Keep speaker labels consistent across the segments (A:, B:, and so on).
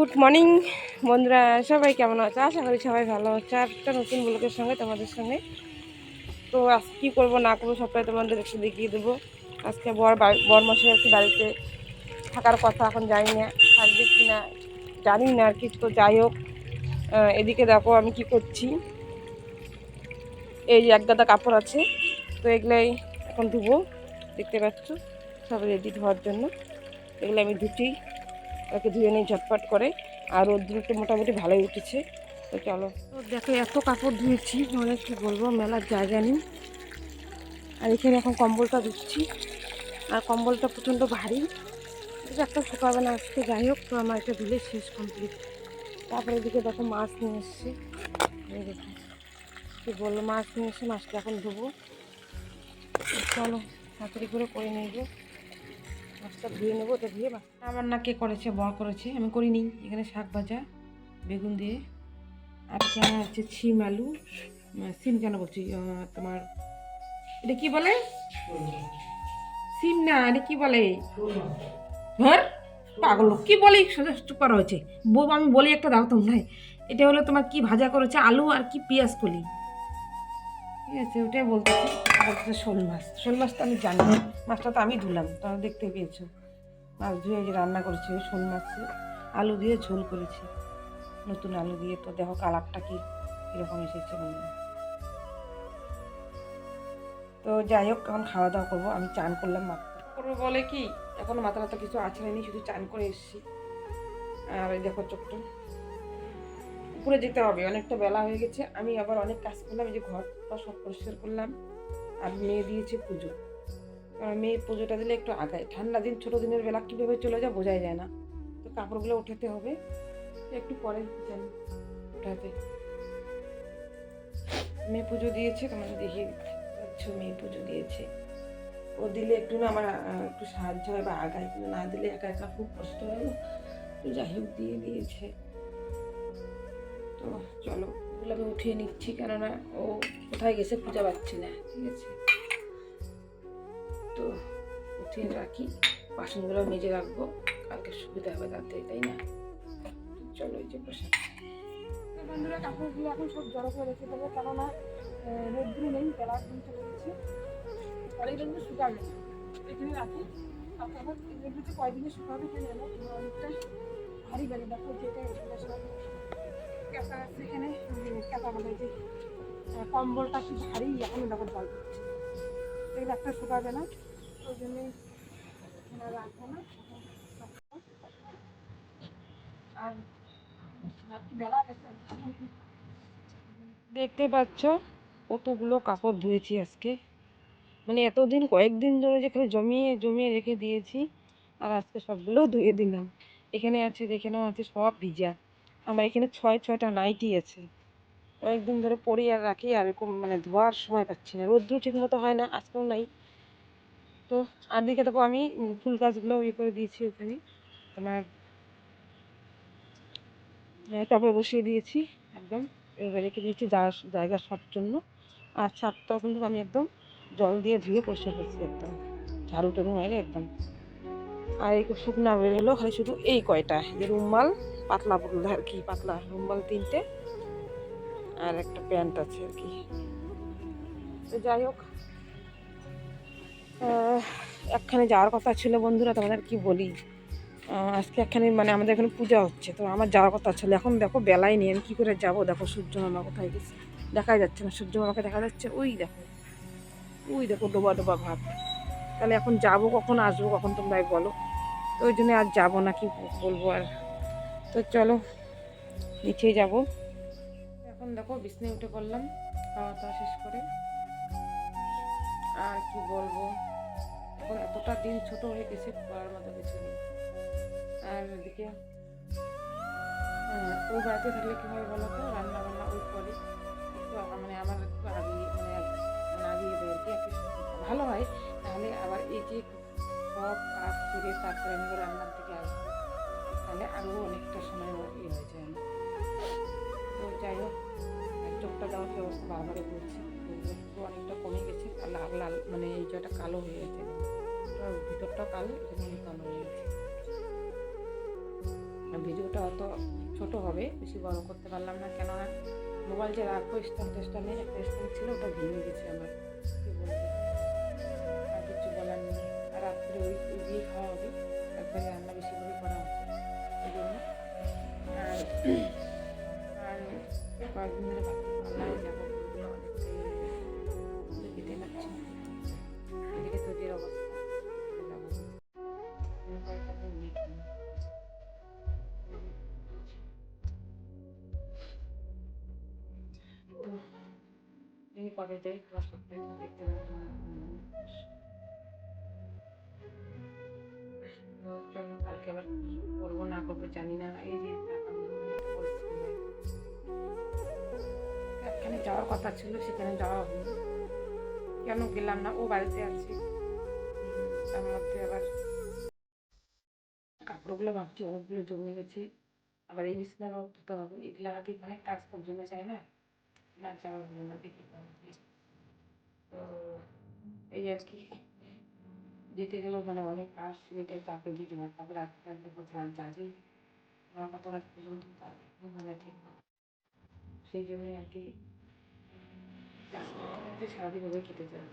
A: Good morning বন্ধুরা, সবাই কেমন আছে? আশা করি সবাই ভালো আছে। একটা নতুন ব্লগের সঙ্গে তোমাদের সঙ্গে। তো আজ কী করব, না করব, সবটাই তোমাদের একটু দেখিয়ে দেবো। আজকে বর বর মশাই একটু বাড়িতে থাকার কথা, এখন জানি না, থাকবে কি না, জানি না আর কি। তো যাই হোক এদিকে দেখো আমি কি করছি। এই যে এক গাদা কাপড় আছে, তো এগুলাই এখন ধুবো, দেখতে পাচ্ছ? সব রেডি ধোয়ার জন্য। এগুলো আমি ধুটি ওকে ধুয়ে নিই ঝটপট করে। আর রোদ্দুরটা মোটামুটি ভালোই উঠেছে। তো চলো। দেখো, এত কাপড় ধুয়েছি মানে কি বলব, মেলার জায়গা নেই। আর এখানে এখন কম্বলটা ধুচ্ছি। আর কম্বলটা প্রচণ্ড ভারী। একটা শুকাবে না আজকে, যাই হোক, তো আমার এটা ধুলে শেষ কমপ্লিট তারপরে এদিকে দেখো মাছ নিয়ে এসছে। দেখো, কি বলল মাছ নিয়ে এসে মাছটা এখন ধুবো। চলো, তাড়াতাড়ি করে করে নিয়ে মাছটা ধুয়ে নেব ওটা ধুয়ে মাছ আমার না কে করেছে, বর করেছে, আমি করিনি। এখানে শাক ভাজা, বেগুন দিয়ে। আর এখানে হচ্ছে ছিম আলু সিম কেন বলছি তোমার, এটা কি বলে? সিম না, এটা কি বলে? ধর, পাগল। কি বলে? চুপ করা হয়েছে। বউ, আমি বলি একটা, দাও তোমরা এটা হলো তোমার কি ভাজা করেছে, আলু আর কি পেঁয়াজ কলি। ঠিক আছে, ওটাই বলতেছি। হচ্ছে শোল মাছ শোল মাছ তো আমি জানি না। মাছটা তো আমি ধুলাম, তোমরা দেখতে পেয়েছ। মাছ ধুয়ে যে রান্না করেছি, ওই শোল মাছে আলু দিয়ে ঝোল করেছি। নতুন আলু দিয়ে। তো দেখো কালারটা কি, কীরকম এসেছে বন্ধু তো যাই হোক, এখন খাওয়া দাওয়া করব। আমি চান করলাম মাত্র। করব বলে কি, এখন মাথা মাথা কিছু আছে আছড়াইনি শুধু চান করে এসেছি। আর এই দেখো চোখটা। উপরে যেতে হবে, অনেকটা বেলা হয়ে গেছে। আমি আবার অনেক কাজ করলাম, এই যে ঘরটা সব পরিষ্কার করলাম। আর মেয়ে দিয়েছে পুজো। কারণ মেয়ে পুজোটা দিলে একটু আগায় ঠান্ডা দিন, ছোটো দিনের বেলা কীভাবে চলে যায় বোঝাই যায় না। তো কাপড়গুলো উঠাতে হবে। একটু পরে জানি উঠাতে। মেয়ে পুজো দিয়েছে, তোমাকে দেখিয়ে দিচ্ছি। মেয়ে পুজো দিয়েছে। ও দিলে একটু না আমার একটু সাহায্য হয় বা আগায়। কিন্তু না দিলে একা একা খুব কষ্ট হয়। তো যাই হোক, দিয়ে দিয়েছে। তো চলো। ওগুলো আমি উঠিয়ে নিচ্ছি কেননা ও কোথায় গেছে খুঁজে পাচ্ছি না। ঠিক আছে? তো উঠিয়ে রাখি বাসনগুলো মেজে রাখব কালকে সুবিধা হবে তাতে তাই না? চলো এই যে বসে। বন্ধুরা কাপড়গুলো এখন সব জড়ো করে রেখে দেবো কেননা আহ, নেই বেলা দিন চলে গেছে। পরে কিন্তু শুকাবে এখানে রাখি। আর তারপর এগুলোতে কয়দিনে শুকাবে কেন জানো অনেকটা ভারী ভারী দেখো যেটা এগুলো সব কম্বলটা কি ভারী, এখন দেখো জল। একটা শুকাবে না, ওই আর দেখতে পাচ্ছ, কতগুলো কাপড় ধুয়েছি আজকে। মানে এতদিন, কয়েকদিন ধরে যেখানে জমিয়ে জমিয়ে রেখে দিয়েছি, আর আজকে সবগুলো ধুয়ে দিলাম। এখানে আছে এখানেও আছে সব ভিজা। আমার এখানে ছয়, ছয়টা নাইটি আছে। কয়েকদিন ধরে পরি আর রাখি আর এরকম মানে ধোয়ার সময় পাচ্ছি না। রোদ্দুর ঠিক মতো হয় না, আজকেও নাই। তো আর দিকে দেখো আমি ফুল গাছগুলো ইয়ে করে দিয়েছি ওখানে। তোমার টবে বসিয়ে দিয়েছি একদম। রেখে দিয়েছি জায়গা সব জন্য। আর ছাদটাও কিন্তু আমি একদম জল দিয়ে ধুয়ে পরিষ্কার করছি একদম। ঝাড়ু টাড়ু মেরে একদম। আর এই শুকনা বেরোলো খালি শুধু এই কয়টা যে রুমাল পাতলা বলল আর কি, পাতলা, রুমাল তিনটে আর একটা প্যান্ট আছে আর কি। যাই হোক একখানে যাওয়ার কথা ছিল বন্ধুরা, তোমাদের কি বলি। আজকে একখানে মানে আমাদের এখানে পূজা হচ্ছে, তো আমার যাওয়ার কথা ছিল। এখন দেখো বেলায় নেই, আমি কী করে যাব? দেখো সূর্য মামা কোথায় গেছে? দেখাই যাচ্ছে না, সূর্য মামাকে দেখা যাচ্ছে, ওই দেখো ওই দেখো ডোবা ডোবা ভাব। তাহলে এখন যাব কখন, আসব কখন তোমরাই বলো। তো ওই জন্য আর যাব না, কি বলব আর? তো চলো নিচেই যাব। এখন দেখো বিছনায় উঠে পড়লাম খাওয়া দাওয়া শেষ করে। আর কি বলব এখন এতটা দিন ছোট হয়ে গেছে পড়ার মতো কিছু নেই। আর এদিকে আহ, ওই বাড়িতে থাকলে কী হয় বলো তো রান্না বান্না ওই করে। একটু মানে আমার একটু আগিয়ে মানে মানে আগিয়ে দেয় আর কি ভালো হয় তাহলে আবার এই যে সব কাজ সেরে তারপরে আমি রান্নার দিকে আসব। তাহলে আরও অনেকটা সময় ইয়ে হয়ে যায়। তো যাই হোক চোখটা দেওয়ার কি অবস্থা বারবারই বলছি একটু অনেকটা কমে গেছে, আর লাল লাল মানে এই জায়গাটা কালো হয়ে গেছে। ভিতরটা কালো, এখানে কালো হয়ে গেছে।
B: ভিডিওটা অত ছোট হবে, বেশি বড় করতে পারলাম না। কেননা মোবাইল যে রাখব স্ট্যান্ড টেস্টানে একটা স্ট্যান্ড ছিল, ওটা ভেঙে গেছে। কবে যাই তোমার সাথে দেখতে। তো কালকে আবার করব না করব, জানি না। এই যে। একখানে যাওয়ার কথা ছিল, সেখানে যাওয়া হলো। কেন গেলাম না? ও বাড়িতে আছে। তার মধ্যে আবার কাপড়গুলো ভাবছি, অনেকগুলো জমে গেছে। আবার এই বিছনাটাও ধুতে হবে। এগুলো আগে অনেক কাজ জমে যায় না? না যাওয়া হলো না দেখি তো এই আর কি যেতে গেলেও মানে অনেক কাজ সেটা তাকে দিতে হয় তারপরে রাখতে রাখতে কোথাও চার্জে আমার কত রাত পর্যন্ত মানে ঠিক। সেই জন্যই আর কি কাজ করতে করতে সারাদিন ওভাবে কেটে যায়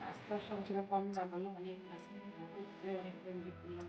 B: আস্তে আস্তে সংসারে কম না হলেও অনেক আছে অনেক করলাম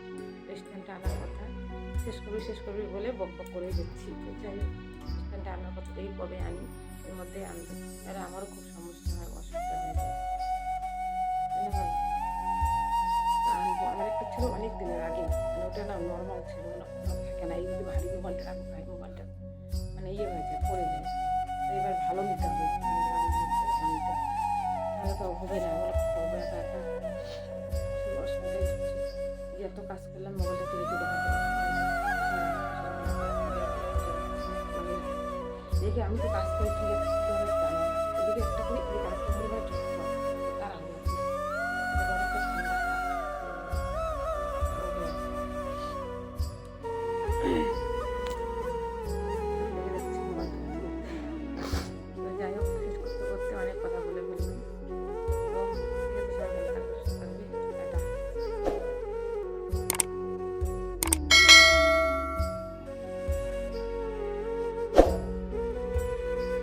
B: রেস্টুরেন্টটা আনার কথা। শেষ করবি শেষ করবি বলে বক বক করে দিচ্ছি। যাই হোক রেস্টুরেন্টটা আনার কথা দেখি কবে আনি, এর মধ্যে আনবে। আর আমারও খুব সমস্যা হয় অসুবিধা হয়ে যায়। আমার একটা ছিল অনেক দিনের আগে মানে ওটা না নর্মাল ছিল না কোনো থাকে না, এই ভারী রাখব দেখি আমি তো কাজ করে ঠিক আছে এদিকে একটা করে এদিকে আরেকটা করে